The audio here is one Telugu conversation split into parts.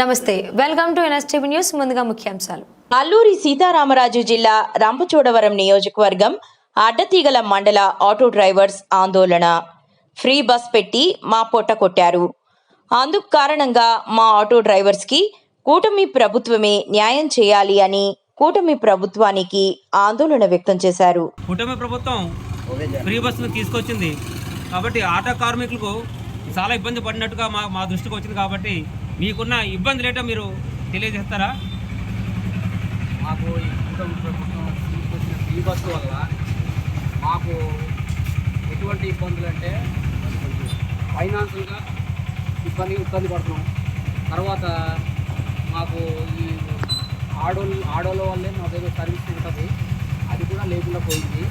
నమస్తే వెల్కమ్ టు ఎన్ఎస్టీవీ న్యూస్. ముందుగా ముఖ్యాంశాలు. అల్లూరి సీతారామరాజు జిల్లా రంపచోడవరం నియోజకవర్గం అడ్డతీగల మండల ఆటో డ్రైవర్స్ ఆందోళన. ఫ్రీ బస్ పెట్టి మా పొట్ట కొట్టారు. అందుకు కారణంగా మా ఆటో డ్రైవర్స్కి కూటమి ప్రభుత్వమే న్యాయం చేయాలి అని కూటమి ప్రభుత్వానికి ఆందోళన వ్యక్తం చేశారు. కూటమి ప్రభుత్వం ఫ్రీ బస్సును తీసుకొచ్చింది. కాబట్టి ఆటో కార్మికులకు చాలా ఇబ్బంది పడినట్టుగా మా మా దృష్టికి వచ్చింది కాబట్టి మీకున్న ఇబ్బందులు ఏంటో మీరు తెలియజేస్తారా? మాకు ఈ ప్రభుత్వం తీసుకొచ్చిన ఫ్రీ బస్సు వల్ల మాకు ఎటువంటి ఇబ్బందులు అంటే ఫైనాన్షియల్గా ఇబ్బంది ఇబ్బంది పడుతున్నాం. తర్వాత మాకు ఈ ఆడోళ్ళు ఆడోళ్ళ వల్లే మా దగ్గర సర్వీస్ ఉంటుంది. అది కూడా లేకుండా పోయింది.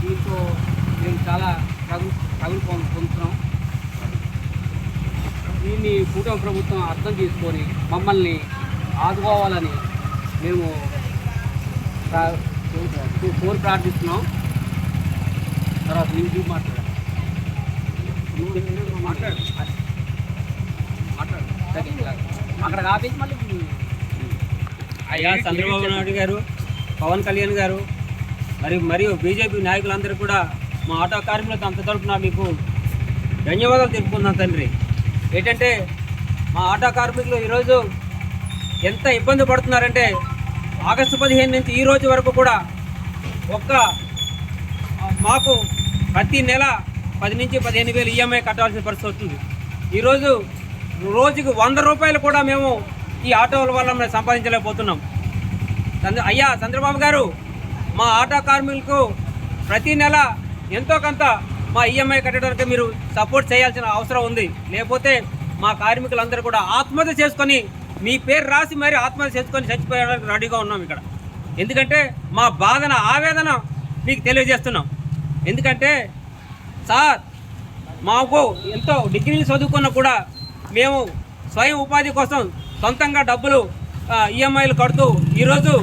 దీంతో మేము చాలా ప్రగు ప్రగులు పొందుతున్నాం. దీన్ని కూటమి ప్రభుత్వం అర్థం చేసుకొని మమ్మల్ని ఆదుకోవాలని మేము ప్రా- కోరి ప్రార్థిస్తున్నాం. తర్వాత నీకు మాట్లాడు. మాట్లాడు. మాట్లాడు అక్కడ ఆపేసి మళ్ళీ అయ్యా చంద్రబాబు నాయుడు గారు పవన్ కళ్యాణ్ గారు మరి మరియు బీజేపీ నాయకులందరూ కూడా మా ఆటో కార్మికులకు అంత తరపున మీకు ధన్యవాదాలు తెలుపుకుందాం తండ్రి. ఏంటంటే మా ఆటో కార్మికులు ఈరోజు ఎంత ఇబ్బంది పడుతున్నారంటే ఆగస్టు పదిహేను నుంచి ఈ రోజు వరకు కూడా ఒక్క మాకు ప్రతి నెల పది నుంచి పదిహేను వేలు ఈఎంఐ కట్టాల్సిన పరిస్థితి వస్తుంది. ఈరోజు రోజుకు వంద రూపాయలు కూడా మేము ఈ ఆటోల వల్ల మేము సంపాదించలేకపోతున్నాం. చంద్ర అయ్యా చంద్రబాబు గారు మా ఆటో కార్మికులకు ప్రతి నెల ఎంతో కొంత మా ఈఎంఐ కట్టడానికి మీరు సపోర్ట్ చేయాల్సిన అవసరం ఉంది. లేకపోతే మా కార్మికులందరూ కూడా ఆత్మహత్య చేసుకొని మీ పేరు రాసి మరి ఆత్మహత్య చేసుకొని చచ్చిపోయడానికి రెడీగా ఉన్నాం ఇక్కడ. ఎందుకంటే మా బాధన ఆవేదన మీకు తెలియజేస్తున్నాం. ఎందుకంటే సార్ మాకు ఎంతో డిగ్రీలు చదువుకున్న కూడా మేము స్వయం ఉపాధి కోసం సొంతంగా డబ్బులు ఈఎంఐలు కడుతూ ఈరోజు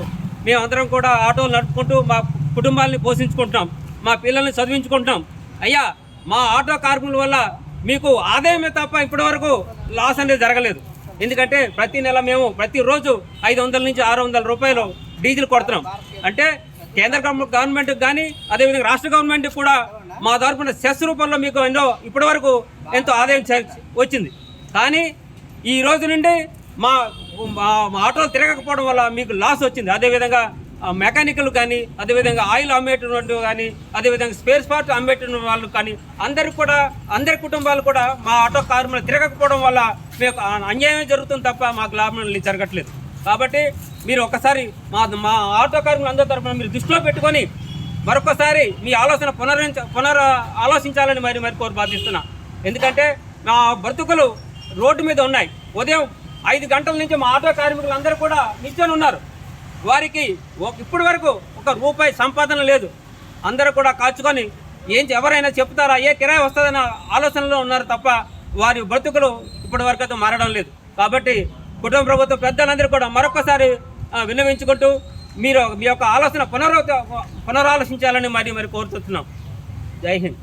మేమందరం కూడా ఆటోలు నడుపుకుంటూ మా కుటుంబాలని పోషించుకుంటున్నాం. మా పిల్లల్ని చదివించుకుంటున్నాం. అయ్యా మా ఆటో కార్మికుల వల్ల మీకు ఆదాయమే తప్ప ఇప్పటివరకు లాస్ అనేది జరగలేదు. ఎందుకంటే ప్రతి నెల మేము ప్రతిరోజు ఐదు వందల నుంచి ఆరు వందల రూపాయలు డీజిల్ కొడుతున్నాం. అంటే కేంద్ర గవర్నమెంట్ గవర్నమెంట్కి కానీ అదేవిధంగా రాష్ట్ర గవర్నమెంట్కి కూడా మా తరపున సెస్ రూపంలో మీకు ఎన్నో ఇప్పటివరకు ఎంతో ఆదాయం చే- వచ్చింది. కానీ ఈ రోజు నుండి మా మా- ఆటోలు తిరగకపోవడం వల్ల మీకు లాస్ వచ్చింది. అదేవిధంగా మెకానికల్ కానీ అదేవిధంగా ఆయిల్ అమ్మేటటువంటి కానీ అదేవిధంగా స్పేర్ పార్ట్ అమ్మేటటువంటి వాళ్ళు కానీ అందరికి కూడా అందరి కుటుంబాలు కూడా మా ఆటో కార్మికులు తిరగకపోవడం వల్ల మీకు అన్యాయం జరుగుతుంది తప్ప మాకు లాభం జరగట్లేదు. కాబట్టి మీరు ఒకసారి మా మా ఆటో కార్మికులు అందరి తరఫున మీరు దృష్టిలో పెట్టుకొని మరొకసారి మీ ఆలోచన పునరుంచ పునర్ ఆలోచించాలని మరి మరి కోరు బాధిస్తున్నా ఎందుకంటే మా బ్రతుకులు రోడ్డు మీద ఉన్నాయి. ఉదయం ఐదు గంటల నుంచి మా ఆటో కార్మికులు అందరూ కూడా నిల్చొని ఉన్నారు. వారికి ఒక ఇప్పటి వరకు ఒక రూపాయి సంపాదన లేదు. అందరూ కూడా కాచుకొని ఏం ఎవరైనా చెప్తారా ఏ కిరాయి వస్తుందన్న ఆలోచనలో ఉన్నారు తప్ప వారి బ్రతుకులు ఇప్పటి వరకు అయితే మారడం లేదు. కాబట్టి కుటుంబ ప్రభుత్వం పెద్దలందరూ కూడా మరొకసారి ఆ, విన్నవించుకుంటూ మీరు మీ యొక్క ఆలోచన పునరు పునరాలోచించాలని మరి మరి కోరుతున్నాం జై హింద్.